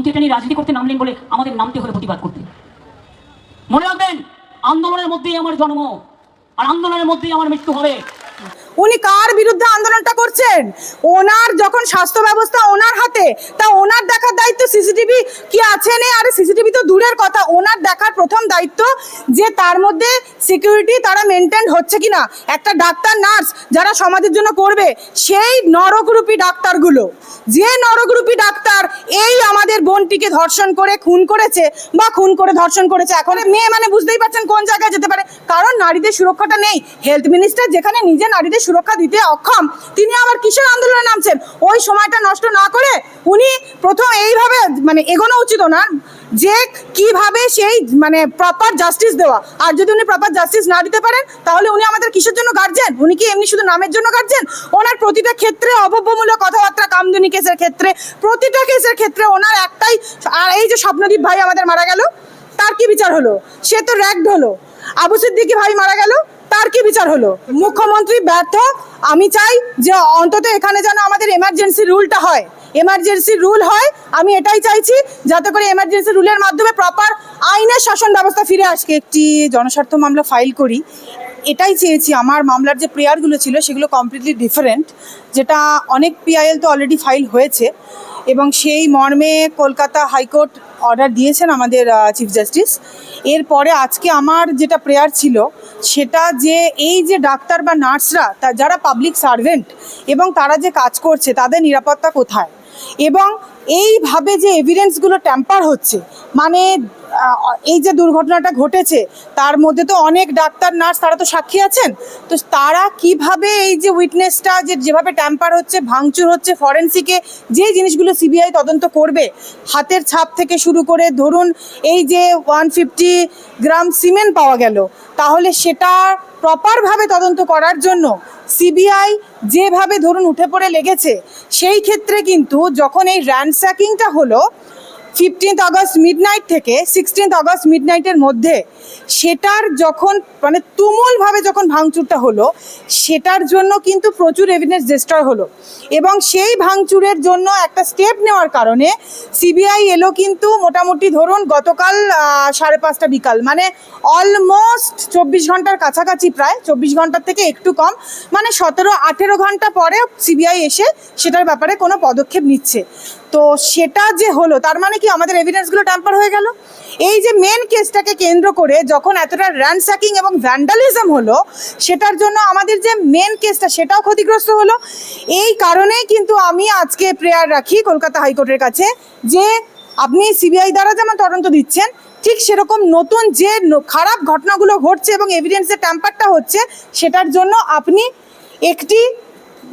কিন্তু এটা নিয়ে রাজনীতি করতে নামলেন বলে আমাদের নামতে হলে প্রতিবাদ করতে মনে রাখবেন, আন্দোলনের মধ্যেই আমার জন্ম, আর আন্দোলনের মধ্যেই আমার মৃত্যু হবে। উনি কার বিরুদ্ধে আন্দোলনটা করছেন? ওনার যখন স্বাস্থ্য ব্যবস্থা ওনার হাতে, তা ওনার দেখার দায়িত্ব সিসিটিভি কি আছে নেই আরে সিসিটিভি তো দূরের কথা, ওনার দেখার প্রথম দায়িত্ব যে তার মধ্যে সিকিউরিটি তারা মেনটেন হচ্ছে কিনা একটা ডাক্তার নার্স যারা সমাজের জন্য করবে, সেই নরকরূপী ডাক্তারগুলো, যে নরকরূপী ডাক্তার এই আমাদের বোনটিকে ধর্ষণ করে, খুন করেছে বা খুন করে ধর্ষণ করেছে, এখন মেয়ে মানে বুঝতেই পারছেন কোন জায়গায় যেতে পারে? কারণ নারীদের সুরক্ষাটা নেই। হেলথ মিনিস্টার যেখানে নিজে নারীদের সুরক্ষা দিতে অক্ষম। তিনি আবার কিসের আন্দোলনে নামছেন। ওই সময়টা নষ্ট না করে উনি প্রথম এইভাবে মানে এগোনো উচিত ওনার যে কীভাবে সেই মানে প্রপার জাস্টিস দেওয়া। আর যদি উনি প্রপার জাস্টিস না দিতে পারেন, তাহলে উনি আমাদের কিসের জন্য গার্জেন উনি কি এমনি শুধু নামের জন্য গার্জেন ওনার প্রতিটা ক্ষেত্রে অভব্যমূলক কথাবার্তা, কামদুনি কেসের ক্ষেত্রে, প্রতিটা কেসের ক্ষেত্রে ওনার একটাই আর এই যে স্বপ্নদীপ ভাই আমাদের মারা গেল, তার কি বিচার হলো? সে তো র্যাগড হলো। আবু সিদ্দিকি ভাই মারা গেল তার কি বিচার হলো? মুখ্যমন্ত্রী ব্যর্থ। আমি চাই যে অন্তত এখানে যেন আমাদের এমার্জেন্সি রুলটা হয়। এমার্জেন্সি রুল হয়, আমি এটাই চাইছি যাতে করে এমার্জেন্সি রুলের মাধ্যমে প্রপার আইনের শাসন ব্যবস্থা ফিরে আসে। একটি জনস্বার্থ মামলা ফাইল করি। এটাই চেয়েছি, আমার মামলার যে প্রেয়ারগুলো ছিল সেগুলো কমপ্লিটলি ডিফারেন্ট যেটা অনেক পিআইএল তো অলরেডি ফাইল হয়েছে এবং সেই মর্মে কলকাতা হাইকোর্ট অর্ডার দিয়েছেন আমাদের চিফ জাস্টিস এরপরে আজকে আমার যেটা প্রেয়ার ছিল সেটা যে এই যে ডাক্তার বা নার্সরা যারা পাবলিক সার্ভেন্ট এবং তারা যে কাজ করছে, তাদের নিরাপত্তা কোথায়? এবং এইভাবে যে এভিডেন্সগুলো ট্যাম্পার হচ্ছে মানে এই যে দুর্ঘটনাটা ঘটেছে, তার মধ্যে তো অনেক ডাক্তার, নার্স, তারা তো সাক্ষী আছেন। তো তারা কীভাবে এই যে উইটনেসটা যে যেভাবে ট্যাম্পার হচ্ছে, ভাঙচুর হচ্ছে ফরেন্সিকে যে জিনিসগুলো সিবিআই তদন্ত করবে, হাতের ছাপ থেকে শুরু করে ধরুন এই যে ওয়ান ফিফটি গ্রাম সিমেন্ট পাওয়া গেল, তাহলে সেটা প্রপারভাবে তদন্ত করার জন্য সিবিআই যেভাবে ধরুন উঠে পড়ে লেগেছে সেই ক্ষেত্রে কিন্তু যখন এই র্যানস্যাকিংটা হলো ফিফটিন্থ আগস্ট মিডনাইট থেকে সিক্সটিন্থ আগস্ট মিডনাইটের মধ্যে সেটার যখন মানে তুমুলভাবে যখন ভাঙচুরটা হলো, সেটার জন্য কিন্তু প্রচুর এভিডেন্স ডিস্ট্রয় হলো। এবং সেই ভাঙচুরের জন্য একটা স্টেপ নেওয়ার কারণে সিবিআই এলো কিন্তু মোটামুটি ধরুন গতকাল সাড়ে পাঁচটা বিকাল মানে অলমোস্ট চব্বিশ ঘণ্টার কাছাকাছি প্রায়, চব্বিশ ঘণ্টার থেকে একটু কম মানে সতেরো আঠেরো ঘণ্টা পরে সিবিআই এসে সেটার ব্যাপারে কোনো পদক্ষেপ নিচ্ছে। তো সেটা যে হলো, তার মানে কি আমাদের এভিডেন্সগুলো ট্যাম্পার হয়ে গেল? এই যে মেন কেসটাকে কেন্দ্র করে যখন এতটা র্যানস্যাকিং এবং ভ্যান্ডালিজম হলো, সেটার জন্য আমাদের যে মেন কেসটা সেটাও ক্ষতিগ্রস্ত হলো। এই কারণেই কিন্তু আমি আজকে প্রেয়ার রাখি কলকাতা হাইকোর্টের কাছে যে আপনি সিবিআই দ্বারা যেমন তদন্ত দিচ্ছেন, ঠিক সেরকম নতুন যে খারাপ ঘটনাগুলো ঘটছে এবং এভিডেন্সের ট্যাম্পারটা হচ্ছে, সেটার জন্য আপনি একটি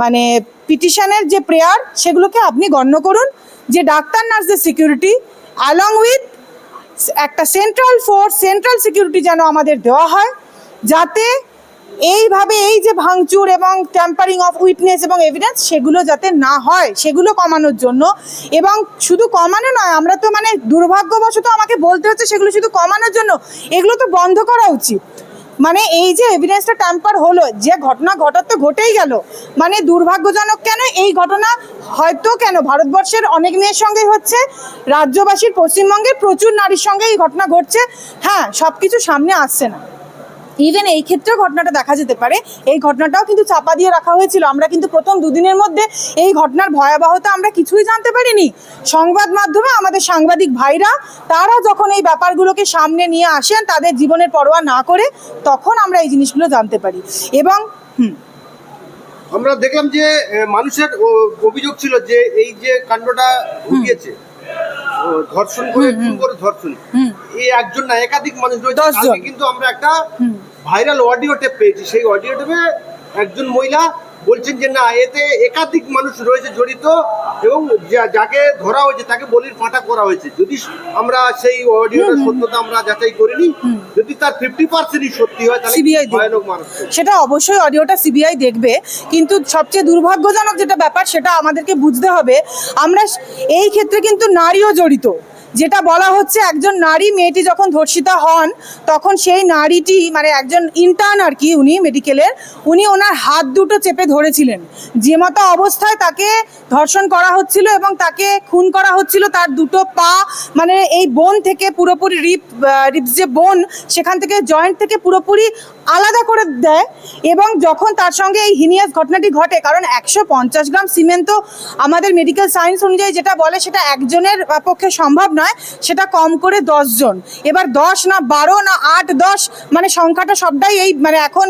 মানে পিটিশনের যে প্রেয়ার, সেগুলোকে আপনি গণ্য করুন। যে ডাক্তার নার্সদের সিকিউরিটি অ্যালং উইথ একটা সেন্ট্রাল ফোর্স সেন্ট্রাল সিকিউরিটি যেন আমাদের দেওয়া হয়, যাতে এইভাবে এই যে ভাঙচুর এবং ট্যাম্পারিং অফ উইটনেস এবং এভিডেন্স সেগুলো যাতে না হয়, সেগুলো কমানোর জন্য। এবং শুধু কমানো নয়, আমরা তো মানে দুর্ভাগ্যবশত আমাকে বলতে হচ্ছে সেগুলো শুধু কমানোর জন্য। এগুলো তো বন্ধ করা উচিত। মানে এই যে এভিডেন্সটা ট্যাম্পার হলো, যে ঘটনা ঘটার তো ঘটেই গেল মানে দুর্ভাগ্যজনক কেন? এই ঘটনা হয়তো কেন? ভারতবর্ষের অনেক মেয়ের সঙ্গেই হচ্ছে, রাজ্যবাসীর পশ্চিমবঙ্গের প্রচুর নারীর সঙ্গে এই ঘটনা ঘটছে। হ্যাঁ সব কিছু সামনে আসছে না। ইভেন এই ক্ষেত্রেও ঘটনাটা দেখা যেতে পারে। এই ঘটনাটাও কিন্তু চাপা দিয়ে রাখা হয়েছিল। আমরা কিন্তু প্রথম দুদিনের মধ্যে এই ঘটনার ভয়াবহতা আমরা কিছুই জানতে পারিনি। সংবাদ মাধ্যমে আমাদের সাংবাদিক ভাইরা তারা যখন এই ব্যাপারগুলোকে সামনে নিয়ে আসেন তাদের জীবনের পরোয়া না করে তখন আমরা এই জিনিসগুলো জানতে পারি। এবং হুম। আমরা দেখলাম যে মানুষের অভিযোগ ছিল যে এই যে কাণ্ডটা ঘটিয়েছে ও, ধর্ষণ করে করে ধর্ষণ। এই একজন না একাধিক মানুষ রয়েছে। কিন্তু আমরা একটা ভাইরাল অডিও টেপ পেয়েছি। সেই অডিও টেপে একজন মহিলা বলছেন যে না এতে একাধিক মানুষ রয়েছে জড়িত এবং যাকে ধরা হয়েছে তাকে বলির ফাঁটা করা হয়েছে। যদি আমরা সেই অডিওটার সত্যতা আমরা যাচাই করিনি যদি তার ফিফটি পার্সেন্টই সত্যি হয় তাহলে দেখবে। ভয়ানক মানুষ সেটা অবশ্যই অডিওটা সিবিআই দেখবে কিন্তু সবচেয়ে দুর্ভাগ্যজনক যেটা ব্যাপার সেটা আমাদেরকে বুঝতে হবে। আমরা এই ক্ষেত্রে কিন্তু নারীও জড়িত। যেটা বলা হচ্ছে একজন নারী মেয়েটি যখন ধর্ষিতা হন, তখন সেই নারীটি মানে একজন ইন্টার্ন আর কি উনি মেডিকেলের উনি ওনার হাত দুটো চেপে ধরেছিলেন। যে মতো অবস্থায় তাকে ধর্ষণ করা হচ্ছিল এবং তাকে খুন করা হচ্ছিল, তার দুটো পা মানে এই বোন থেকে পুরোপুরি রিপ রিপস যে বোন, সেখান থেকে জয়েন্ট থেকে পুরোপুরি আলাদা করে দেয় এবং যখন তার সঙ্গে এই হিনিয়াস ঘটনাটি ঘটে, কারণ একশো পঞ্চাশ গ্রাম সিমেন্ট তো আমাদের মেডিকেল সায়েন্স অনুযায়ী যেটা বলে সেটা একজনের পক্ষে সম্ভব নয়, সেটা কম করে জন এবার দশ না বারো না আট, দশ মানে সংখ্যাটা সবটাই এই মানে এখন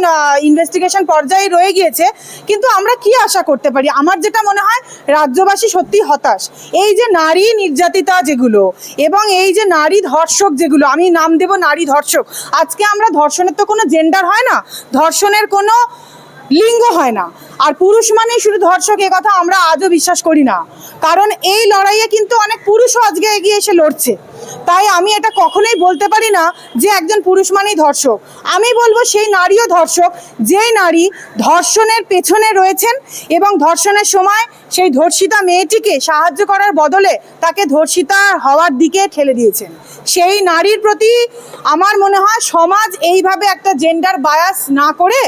ইনভেস্টিগেশন পর্যায়ে রয়ে গিয়েছে। কিন্তু আমরা কি আশা করতে পারি? আমার যেটা মনে হয়, রাজ্যবাসী সত্যি হতাশ। এই যে নারী নির্যাতিতা যেগুলো, এবং এই যে নারী ধর্ষক যেগুলো, আমি নাম দেব নারী ধর্ষক। আজকে আমরা ধর্ষণের তো কোনো জেন্ডার হয় না, ধর্ষণের কোনো লিঙ্গ হয় না। আর পুরুষ মানেই শুধু ধর্ষক, এ কথা আমরা আজও বিশ্বাস করি না। কারণ এই লড়াইয়ে কিন্তু অনেক পুরুষও আজকে এগিয়ে এসে লড়ছে। তাই আমি এটা কখনোই বলতে পারি না যে একজন পুরুষ মানেই ধর্ষক। আমি বলব সেই নারীও ধর্ষক, যেই নারী ধর্ষণের পেছনে রয়েছেন এবং ধর্ষণের সময় সেই ধর্ষিতা মেয়েটিকে সাহায্য করার বদলে তাকে ধর্ষিতা হওয়ার দিকে ঠেলে দিয়েছেন। সেই নারীর প্রতি আমার মনে হয় সমাজ এইভাবে একটা জেন্ডার বায়াস না করে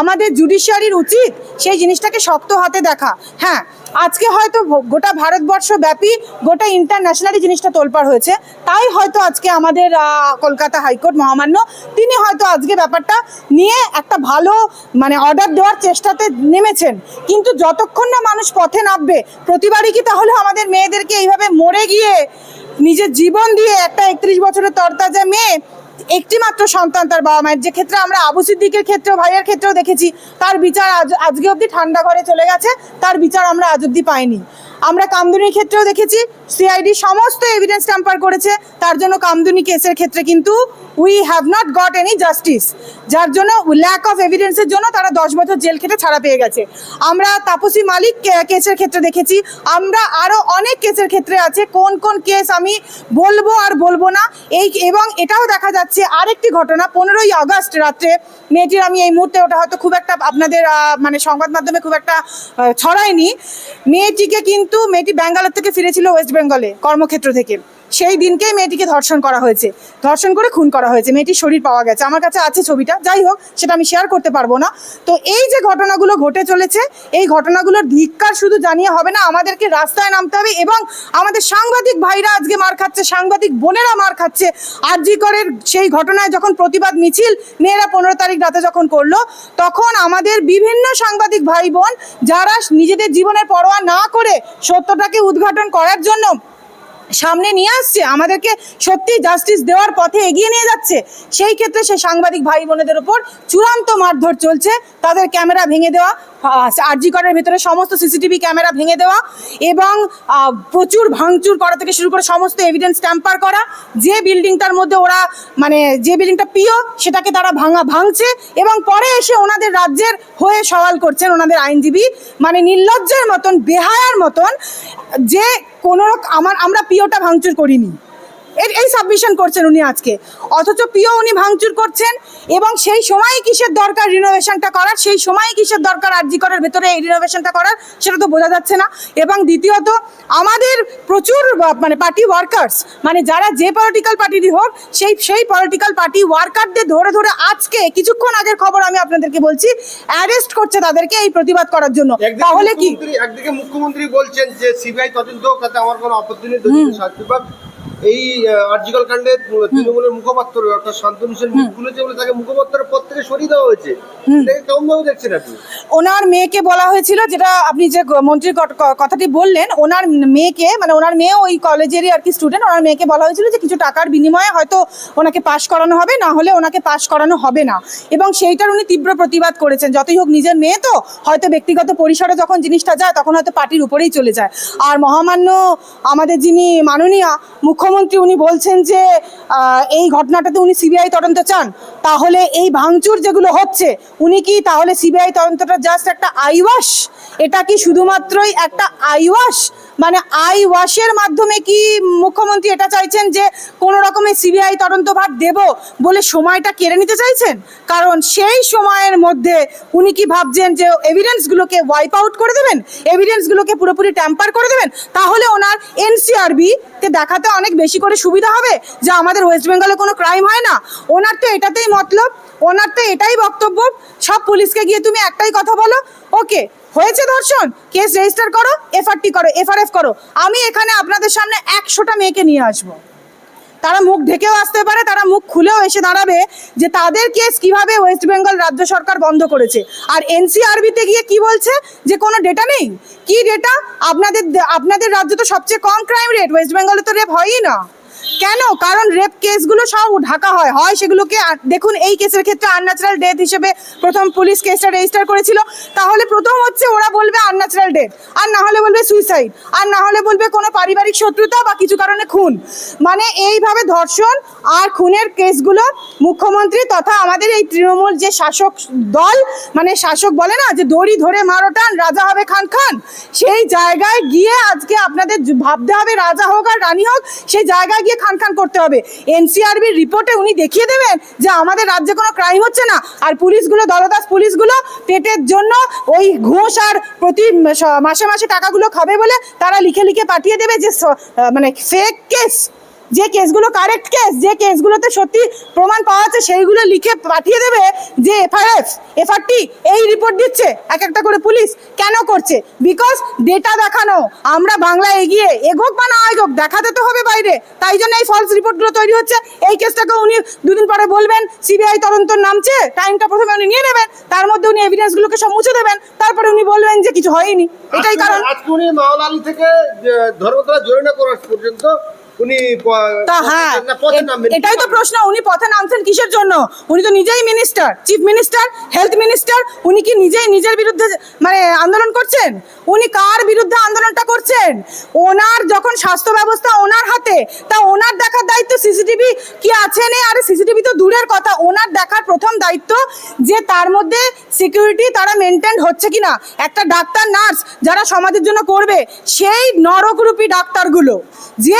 আমাদের জুডিশিয়ারির উচিত সেই জিনিসটাকে শক্ত হাতে দেখা। হ্যাঁ আজকে হয়তো গোটা ভারতবর্ষ ব্যাপী গোটা ইন্টারন্যাশনালি জিনিসটা তোলপাড় হয়েছে। তাই হয়তো আজকে আমাদের কলকাতা হাইকোর্ট মহামান্য, তিনি হয়তো আজকে ব্যাপারটা নিয়ে একটা ভালো মানে অর্ডার দেওয়ার চেষ্টাতে নেমেছেন। কিন্তু যতক্ষণ না মানুষ পথে নামবে, প্রতিবারই কি তাহলে আমাদের মেয়েদেরকে এইভাবে মরে গিয়ে, নিজের জীবন দিয়ে একটা একত্রিশ বছরের তরতাজা মেয়ে একটি মাত্র সন্তান তার বাবা মায়ের। যে ক্ষেত্রে আমরা আবু সিদ্দিকের ক্ষেত্রেও, ভাইয়ের ক্ষেত্রেও দেখেছি, তার বিচার আজ আজকে অবধি ঠান্ডা ঘরে চলে গেছে, তার বিচার আমরা আজ অবধি পাইনি। আমরা কামদুনির ক্ষেত্রেও দেখেছি সিআইডি সমস্ত এভিডেন্স ট্যাম্পার করেছে, তার জন্য কামদুনি কেসের ক্ষেত্রে কিন্তু we have not got any justice যার জন্য ল্যাক অফ এভিডেন্সের জন্য তারা দশ বছর জেল খেটে ছাড়া পেয়ে গেছে। আমরা তাপসী মালিক কেসের ক্ষেত্রে দেখেছি, আমরা আরও অনেক কেসের ক্ষেত্রে আছে, কোন কোন কেস আমি বলব আর বলব না। এই এবং এটাও দেখা যাচ্ছে আরেকটি ঘটনা, পনেরোই আগস্ট রাত্রে, মেয়েটির আমি এই মুহূর্তে ওটা হয়তো খুব একটা আপনাদের মানে সংবাদ মাধ্যমে খুব একটা ছড়ায়নি। মেয়েটিকে কিন্তু মেয়েটি ব্যাঙ্গালোর থেকে ফিরেছিল ওয়েস্ট বেঙ্গলে কর্মক্ষেত্র থেকে। সেই দিনকেই মেয়েটিকে ধর্ষণ করা হয়েছে। ধর্ষণ করে খুন করা হয়েছে। মেয়েটির শরীর পাওয়া গেছে। আমার কাছে আছে ছবিটা। যাই হোক, সেটা আমি শেয়ার করতে পারব না। তো এই যে ঘটনাগুলো ঘটে চলেছে, এই ঘটনাগুলোর ধিক্কার শুধু জানিয়ে হবে না, আমাদেরকে রাস্তায় নামতে হবে এবং আমাদের সাংবাদিক ভাইরা আজকে মার খাচ্ছে, সাংবাদিক বোনেরা মার খাচ্ছে। আরজি করের সেই ঘটনায় যখন প্রতিবাদ মিছিল মেয়েরা পনেরো তারিখ রাতে যখন করল, তখন আমাদের বিভিন্ন সাংবাদিক ভাই বোন যারা নিজেদের জীবনের পরোয়া না করে সত্যটাকে উদ্ঘাটন করার জন্য সামনে নিয়ে আসছে, আমাদেরকে সত্যি জাস্টিস দেওয়ার পথে এগিয়ে নিয়ে যাচ্ছে। সেই ক্ষেত্রে সে সাংবাদিক ভাই বোনেদের উপর চূড়ান্ত মারধর চলছে, তাদের ক্যামেরা ভেঙে দেওয়া আরজি করার ভেতরে সমস্ত সিসিটিভি ক্যামেরা ভেঙে দেওয়া এবং প্রচুর ভাঙচুর করা থেকে শুরু করে সমস্ত এভিডেন্স ট্যাম্পার করা। যে বিল্ডিংটার মধ্যে ওরা মানে যে বিল্ডিংটা প্রিয় সেটাকে তারা ভাঙা, ভাঙছে এবং পরে এসে ওনাদের রাজ্যের হয়ে সওয়াল করছেন ওনাদের আইনজীবী। মানে নির্লজ্জের মতন, বেহায়ার মতন, যে কোনো আমার, আমরা পিওটা ভাঙচুর করিনি। এই সাবমিশন করছেন উনি আজকে। অথচ পিও উনি ভাঙচুর করছেন এবং সেই সময় কিসের দরকার রিনোভেশনটা করার সেই সময় কিসের দরকার আরজি করার ভেতরে এই রিনোভেশনটা করার সেটা তো বোঝা যাচ্ছে না। এবং দ্বিতীয়ত আমাদের প্রচুর মানে পার্টি ওয়ার্কার্স মানে যারা যে পলিটিক্যাল পার্টিরই হোক সেই সেই পলিটিক্যাল পার্টি ওয়ার্কারদের ধরে ধরে আজকে কিছুক্ষণ আগের খবর আমি আপনাদেরকে বলছি অ্যারেস্ট করছে তাদেরকে এই প্রতিবাদ করার জন্য। তাহলে কি? একদিকে মুখ্যমন্ত্রী বলছেন যে সিবিআই তদন্ত আমার কোনো আপত্তি নেই এই আর্জিক্যাল কাণ্ডে তৃণমূলের মুখপাত্র অর্থাৎ শান্তনু সেন মুখ খুলেছে বলে তাকে মুখপাত্রের পদ থেকে সরিয়ে দেওয়া হয়েছে এটাকে কেমন ভাবে দেখছেন আপনি? ওনার মেয়েকে বলা হয়েছিল যেটা আপনি যে মন্ত্রীর কথাটি বললেন ওনার মেয়েকে মানে ওনার মেয়ে ওই কলেজেরই আর কি স্টুডেন্ট ওনার মেয়েকে বলা হয়েছিল যে কিছু টাকার বিনিময়ে হয়তো ওনাকে পাশ করানো হবে না হলে ওনাকে পাশ করানো হবে না। এবং সেইটার উনি তীব্র প্রতিবাদ করেছেন যতই হোক নিজের মেয়ে তো হয়তো ব্যক্তিগত পরিসরে যখন জিনিসটা যায় তখন হয়তো পার্টির উপরেই চলে যায়। আর মহামান্য আমাদের যিনি মাননীয়া মুখ্যমন্ত্রী উনি বলছেন যে এই ঘটনাটাতে উনি সিবিআই তদন্ত চান। তাহলে এই ভাঙচুর যেগুলো হচ্ছে, উনি কি তাহলে সিবিআই তদন্তটা জাস্ট একটা আইওয়াস এটা কি শুধুমাত্রই একটা আইওয়াস মানে আই ওয়াশের মাধ্যমে কি মুখ্যমন্ত্রী এটা চাইছেন যে কোনো রকমের সিবিআই তদন্তভার দেব বলে সময়টা কেড়ে নিতে চাইছেন? কারণ সেই সময়ের মধ্যে উনি কি ভাবছেন যে এভিডেন্সগুলোকে ওয়াইপ আউট করে দেবেন? এভিডেন্সগুলোকে পুরোপুরি ট্যাম্পার করে দেবেন? তাহলে ওনার এনসিআরবি তে দেখাতে অনেক বেশি করে সুবিধা হবে, যে আমাদের ওয়েস্ট বেঙ্গলে কোনো ক্রাইম হয় না। ওনার তো এটাতেই মতলব, ওনার তো এটাই বক্তব্য। সব পুলিশকে গিয়ে তুমি একটাই কথা বলো। ওকে হয়েছে ধর্ষণ? কেস রেজিস্টার করো এফআরটি করো এফআরএফ করো। আমি এখানে আপনাদের সামনে একশোটা মেয়েকে নিয়ে আসব। তারা মুখ ঢেকেও আসতে পারে, তারা মুখ খুলেও এসে দাঁড়াবে যে তাদের কেস কীভাবে ওয়েস্ট বেঙ্গল রাজ্য সরকার বন্ধ করেছে। আর এনসিআরবিতে গিয়ে কি বলছে? যে কোনো ডেটা নেই? কি ডেটা আপনাদের আপনাদের রাজ্য তো সবচেয়ে কম ক্রাইম রেট ওয়েস্ট বেঙ্গলে তো রেপ হয়ই না। কেন? কারণ রেপ কেসগুলো সব ঢাকা হয়। হয় সেগুলোকে দেখুন, এই কেসের ক্ষেত্রে আনন্যাচারাল ডেথ হিসেবে প্রথম পুলিশ কেসটা রেজিস্টার করেছিল। তাহলে প্রথম হচ্ছে ওরা বলবে আনন্যাচারাল ডেথ আর না হলে বলবে সুইসাইড আর না হলে বলবে কোনো পারিবারিক শত্রুতা বা কিছু কারণে খুন। মানে এইভাবে ধর্ষণ আর খুনের কেসগুলো মুখ্যমন্ত্রী তথা আমাদের এই তৃণমূল যে শাসক দল মানে শাসক বলে না, যে দড়ি ধরে মারো টান, রাজা হবে খান খান, সেই জায়গায় গিয়ে আজকে আপনাদের ভাবতে হবে, রাজা হোক আর রানী হোক, সেই জায়গায় গিয়ে খান খান করতে হবে। এনসিআরবির রিপোর্টে উনি দেখিয়ে দেবেন যে আমাদের রাজ্যে কোনো ক্রাইম হচ্ছে না। আর পুলিশগুলো, দলদাস পুলিশগুলো পেটের জন্য ওই ঘোষ আর প্রতি মাসে মাসে টাকাগুলো খাবে বলে তারা লিখে লিখে পাঠিয়ে দেবে যে মানে ফেক কেস যে কেসগুলো কারেক্ট কেস যে কেসগুলোতে সত্যি প্রমাণ পাওয়া যাচ্ছে সেইগুলো লিখে পাঠিয়ে দেবে যে এফআরএফ এফআরটি এই রিপোর্ট দিচ্ছে এক একটা করে পুলিশ কেন করছে? বিকজ ডেটা দেখানো আমরা বাংলা এগিয়ে এগোক বা না এগোক দেখাতে তো হবে বাইরে। তাই জন্য এই ফলস রিপোর্টগুলো তৈরি হচ্ছে। এই কেসটাকে উনি দুদিন পরে বলবেন সিবিআই তদন্ত নামছে টাইমটা প্রথমে উনি নিয়ে নেবেন তার মধ্যে উনি এভিডেন্সগুলোকে সব মুছে দেবেন তারপরে উনি বলবেন যে কিছু হয়নি। এটাই কারণ। আজকে উনি মাওলালি থেকে ধর্মতলা জরিনা করার পর্যন্ত উনি তা হ্যাঁ এটাই তো প্রশ্ন উনি পথে নামছেন কিসের জন্য? উনি তো নিজেই minister chief minister health minister উনি কি নিজেই নিজের বিরুদ্ধে মানে আন্দোলন করছেন? উনি কার বিরুদ্ধে আন্দোলনটা করছেন? ওনার যখন স্বাস্থ্য ব্যবস্থা ওনার হাতে তা ওনার দেখার দায়িত্ব সিসিটিভি কি আছে নেই আরে সিসিটিভি তো দূরের কথা ওনার দেখার প্রথম দায়িত্ব যে তার মধ্যে সিকিউরিটি তারা মেনটেন হচ্ছে কিনা একটা ডাক্তার নার্স যারা সমাজের জন্য করবে সেই নরকরূপী ডাক্তারগুলো যে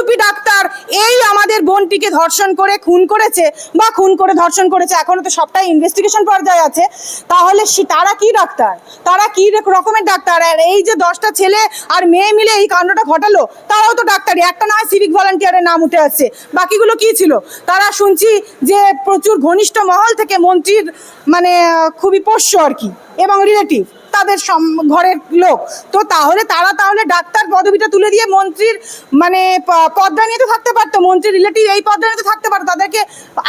নরগ্রুপী ডাক্তার এই আমাদের বোনটিকে ধর্ষণ করে, খুন করেছে বা খুন করে ধর্ষণ করেছে এখনও তো সবটাই ইনভেস্টিগেশন পর্যায়ে আছে। তাহলে তারা কি ডাক্তার? তারা কি রকমের ডাক্তার? আর এই যে দশটা ছেলে আর মেয়ে মিলে এই কাণ্ডটা ঘটালো, তারাও তো ডাক্তারই। একটা নয় সিভিক ভলান্টিয়ারের নাম উঠে আসছে। বাকিগুলো কি ছিল? তারা শুনছি যে প্রচুর ঘনিষ্ঠ মহল থেকে মন্ত্রীর মানে খুবই পোষ্য আর কি, এবং রিলেটিভ তাদের ঘরের লোক। তো তাহলে তারা তাহলে ডাক্তার পদবিটা তুলে দিয়ে মন্ত্রীর মানে পদটা নিয়ে তো থাকতে পারতো। মন্ত্রীর রিলেটিভ এই পদটা নিয়ে তো থাকতে পারতো। তাদেরকে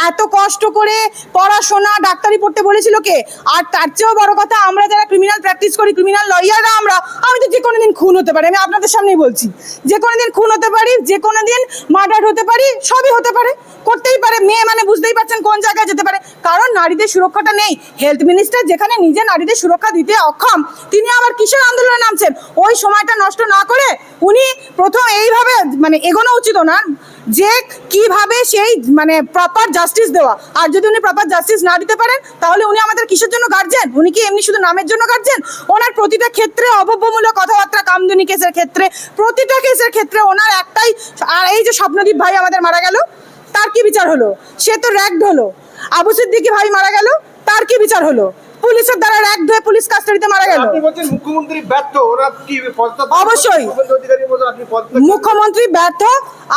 এত কষ্ট করে পড়াশোনা, ডাক্তারি পড়তে বলেছিল কে? আর তার চেয়েও বড় কথা, আমরা যারা ক্রিমিনাল প্র্যাকটিস করি ক্রিমিনাল লয়াররা আমরা, আমি তো যে কোনো দিন খুন হতে পারি। আমি আপনাদের সামনেই বলছি যে কোনো দিন খুন হতে পারি যে কোনো দিন মার্ডার হতে পারি, সবই হতে পারে। করতেই পারে, মেয়ে মানে বুঝতেই পারছেন কোন জায়গায় যেতে পারে। কারণ নারীদের সুরক্ষাটা নেই। হেলথ মিনিস্টার যেখানে নিজে নারীদের সুরক্ষা দিতে অক্ষম তিনি আবার কিসের আন্দোলনে নামছেন? ওই সময়টা নষ্ট না করে উনি প্রথম এইভাবে মানে এগোনো উচিত ওনার যে কীভাবে সেই মানে প্রপার জাস্টিস দেওয়া। আর যদি উনি প্রপার জাস্টিস না দিতে পারেন, তাহলে উনি আমাদের কিসের জন্য গার্জেন উনি কি এমনি শুধু নামের জন্য গার্জেন ওনার প্রতিটা ক্ষেত্রে অভব্যমূলক কথাবার্তা, কামদুনি কেসের ক্ষেত্রে, প্রতিটা কেসের ক্ষেত্রে ওনার একটাই, আর এই যে স্বপ্নদীপ ভাই আমাদের মারা গেল, তার কি বিচার হলো? সে তো র্যাগড হলো। আবু সিদ্দিকি ভাই মারা গেল, তার কি বিচার হলো? পুলিশের দ্বারা র্যাগড হয়ে পুলিশ কাস্টাডিতে মারা গেল। মুখ্যমন্ত্রী ব্যর্থ ওরা কি অবশ্যই। মুখ্যমন্ত্রী ব্যর্থ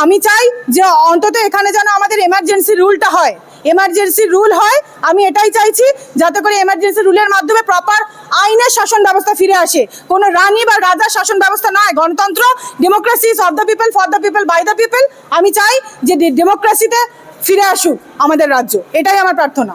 আমি চাই যে অন্তত এখানে যেন আমাদের এমার্জেন্সি রুলটা হয়। এমার্জেন্সি রুল হয় আমি এটাই চাইছি যাতে করে এমার্জেন্সি রুলের মাধ্যমে প্রপার আইনের শাসন ব্যবস্থা ফিরে আসে। কোনো রানী বা রাজার শাসন ব্যবস্থা নয় গণতন্ত্র democracy of the people for the people by the people আমি চাই যে ডেমোক্রেসিতে ফিরে আসুক আমাদের রাজ্য। এটাই আমার প্রার্থনা।